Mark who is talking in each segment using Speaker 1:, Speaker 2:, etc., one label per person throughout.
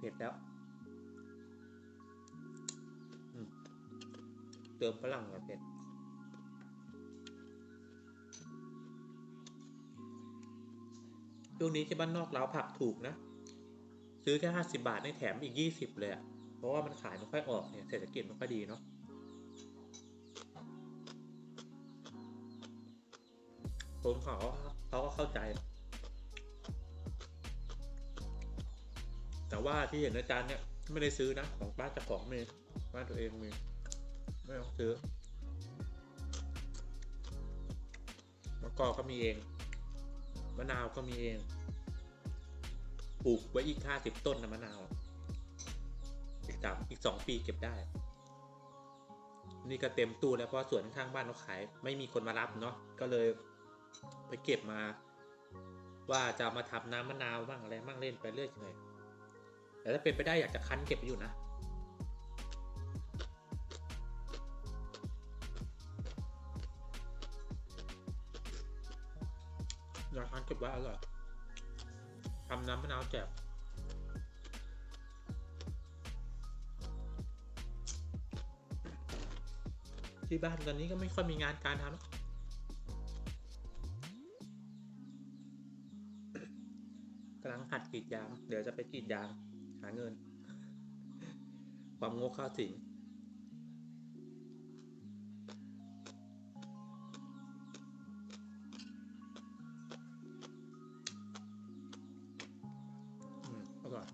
Speaker 1: เผ็ดแล้วเติมฝรั่งหน่อยเผ็ดช่วงนี้ที่บ้านนอกเราผักถูกนะ ซื้อแค่ห้าสิบาทในแถมอีกยี่สิบเลยอะเพราะว่ามันขายไม่ค่อยออกเนี่ยเศรษฐกิจไม่ค่อยดีเนาะคนเขาเขาก็เข้าใจ ว่าที่เห็นอาจารย์เนี่ยไม่ได้ซื้อนะของบ้านเจ้าของเมีบ้านตัวเองเมีไม่ต้องซื้อมะกอกก็มีเองมะนาวก็มีเองปลูกไว้อีกห้าสิบต้นนะมะนาวอีกสามอีกสองปีเก็บได้ นี่ก็เต็มตู้แล้วเพราะสวนข้างบ้านเขาขาย ไม่มีคนมารับเนาะก็เลยไปเก็บมา ว่าจะมาทำน้ำมะนาวบ้างอะไรบ้างเล่นไปเรื่อยเลย แต่ถ้าเป็นไปได้อยากจะคั้นเก็บอยู่นะอยากคั้นเก็บไว้อร่อยทำน้ำมะนาวแจ่วที่บ้านตอนนี้ก็ไม่ค่อยมีงานการทำกกำลังหัดกรีดยาง เดี๋ยวจะไปกรีดยาง หาเงิน ความงกเข้าสิงอร่อย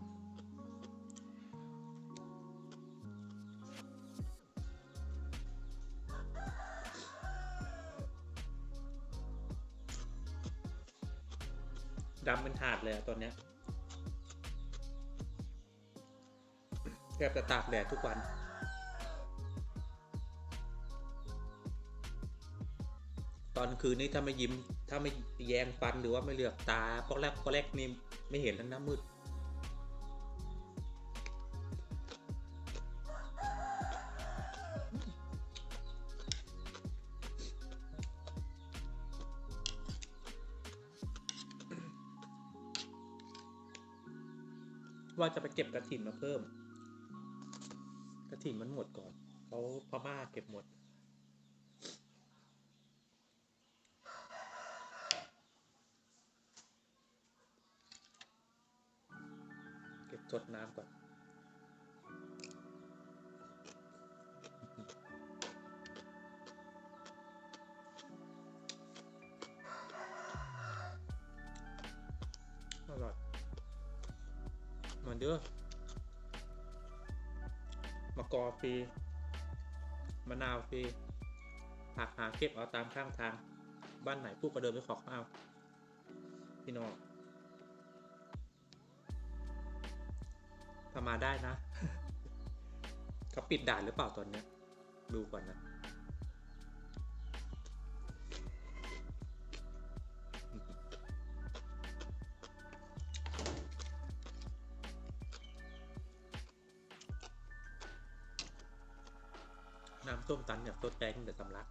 Speaker 1: ดำเป็นถาดเลยอะตอนเนี้ย แทบจะตากแดดทุกวัน ตอนคืนนี้ถ้าไม่ยิ้ม ถ้าไม่แยงฟันหรือว่าไม่เหลือกตาพอกแรกพอกแรกนี่ไม่เห็นแล้วนะมืดว่าจะไปเก็บกระถินมาเพิ่ม กระถิ่นมันหมดก่อนเขาพม่าเก็บหมด เก็บจดน้ำก่อนอร่อยมันเด้อม กอฟรีมะนาวฟรีผักหาเก็บเอาตามข้างทาง บ้านไหนผู้ก็เดิมไปขอข้าวพี่น้องถ้ามาได้นะ เขาปิดด่านหรือเปล่าตอนเนี้ยดูก่อนนะ น้ำส้มตันแบบต้มแตงเดือดสำลัก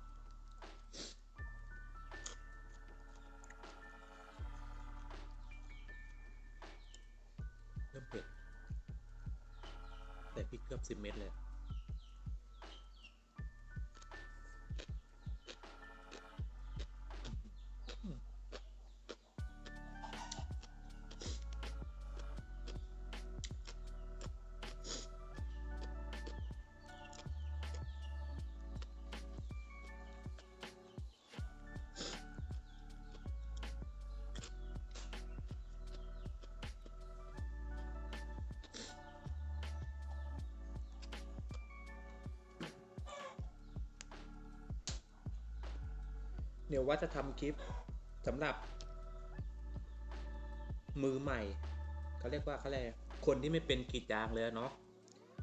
Speaker 1: เดี๋ยวว่าจะทำคลิปสำหรับมือใหม่เขาเรียกว่าเขาเรียกคนที่ไม่เป็นกรีดยางเลยเนาะ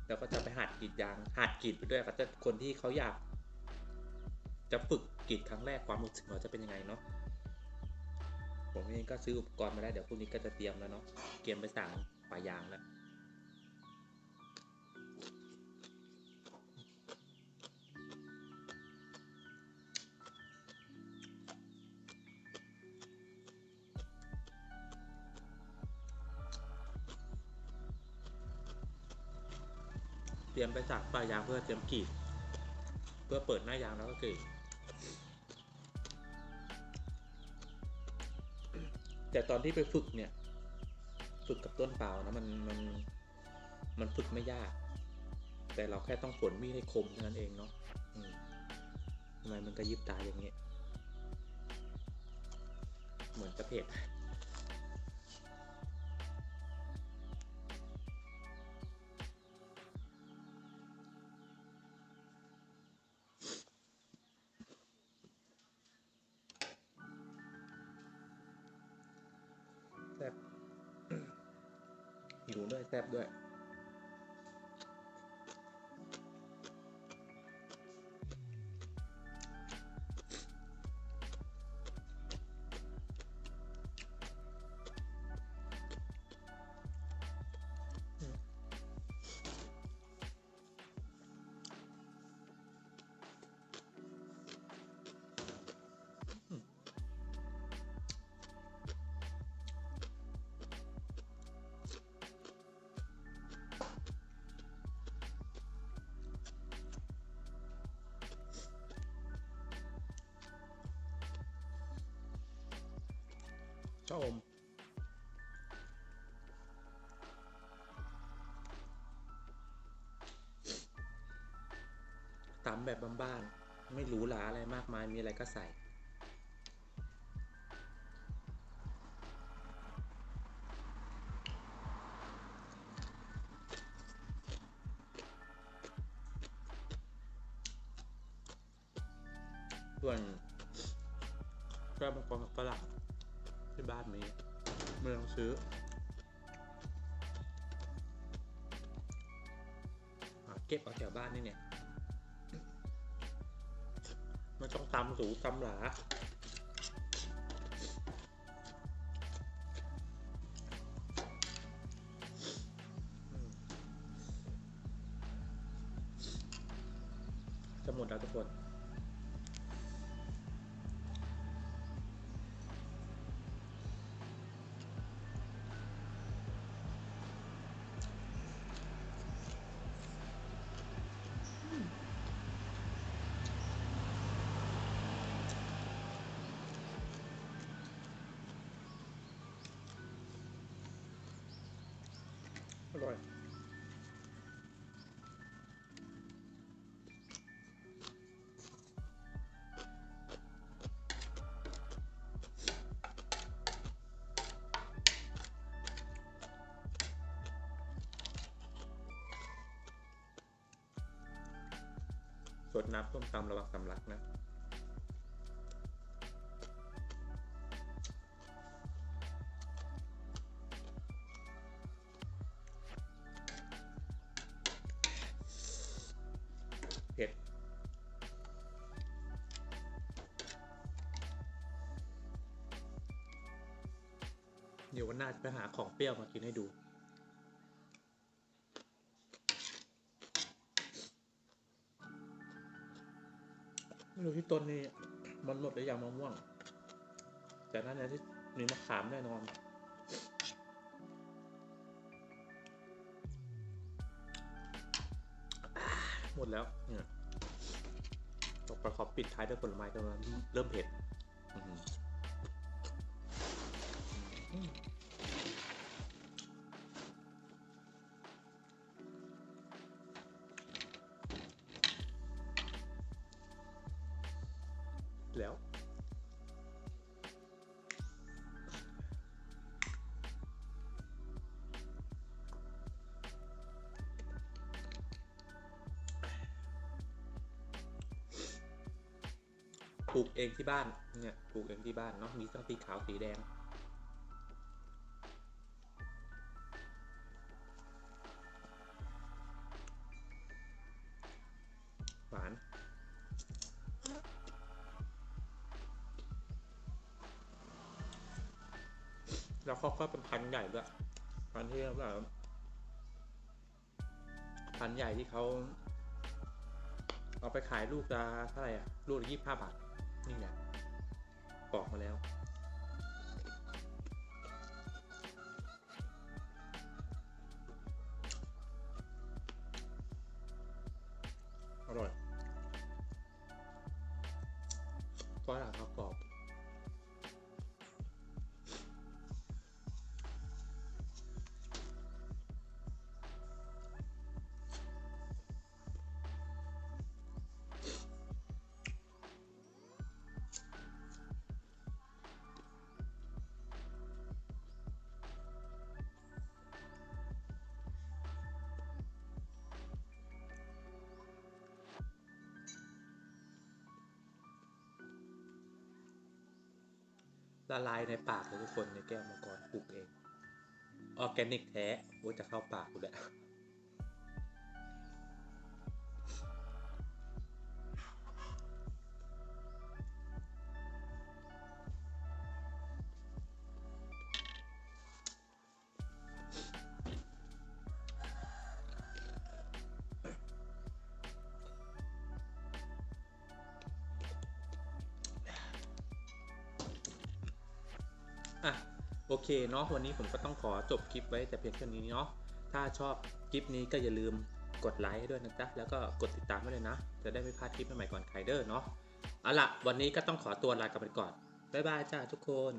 Speaker 1: แล้วก็จะไปหัดกรีดยางหัดกรีดไปด้วยก็จะคนที่เขาอยาก จะฝึกกรีดครั้งแรกความรู้สึกเขาจะเป็นยังไงเนาะผมเองก็ซื้ออุปกรณ์มาแล้วเดี๋ยวพรุ่งนี้ก็จะเตรียมแล้วเนาะเตรียมไปสั่งปลายางแล้ว เตรียมไปสากปลายยางเพื่อเตรียมกรีดเพื่อเปิดหน้ายางแล้วก็กรีดแต่ตอนที่ไปฝึกเนี่ย ฝึกกับต้นเปล่านะมันมันมันฝึกไม่ยาก แต่เราแค่ต้องฝนมีดให้คมเท่านั้นเองเนาะทำไมมันกระยิบตาอย่างเงี้ยเหมือนกระเพด 4 ด้วยแซบด้วย ชะอมตำแบบบ้านๆไม่หรูหราอะไรมากมายมีอะไรก็ใส่ส่วนแก้วมังกรฝรั่ง ที่บ้านมีไม่ต้องซื้อเก็บเอาแถวบ้านนี่เนี่ยไม่ต้องตำสูตำหลาอืมจะหมดแล้วทุกคน ร่อยสดน้ำต้มตำระวังสำลักนะ เผ็ดเดี๋ยววันหน้าจะไปหาของเปรี้ยวมากินให้ดูไม่รู้ที่ต้นนี่มันหมดหรือยังมะม่วง แต่น่าจะที่มีมะขามแน่นอน หมดแล้วเนี่ยตกประขอบปิดท้ายด้วยผลไม้กันมาเริ่มเผ็ด ปลูกเองที่บ้านเนี่ยปลูกเองที่บ้านเนาะมีทั้งสีขาวสีแดง หวานแล้วเขาก็เป็นพันธุ์ใหญ่ด้วยพันธุ์ที่แบบพันธุ์ใหญ่ที่เขาเอาไปขายลูกละเท่าไหร่อะลูกละยี่สิบห้าบาท นี่แหละปอกมาแล้วอร่อยฝรั่งเขากรอบ ละลายในปากเลยทุกคนในแก้วมังกรปลูกเอง ออร์แกนิกแท้โอ้จะเข้าปากกูแล้ว อะโอเคเนาะวันนี้ผมก็ต้องขอจบคลิปไว้แต่เพียงเท่านี้เนาะถ้าชอบคลิปนี้ก็อย่าลืมกดไลค์ด้วยนะจ๊ะแล้วก็กดติดตามไว้เลยนะ จะได้ไม่พลาดคลิปใหม่ๆก่อนใครเด้อเนาะเอาล่ะวันนี้ก็ต้องขอตัวลากันไปก่อนบ๊ายบายจ้าทุกคน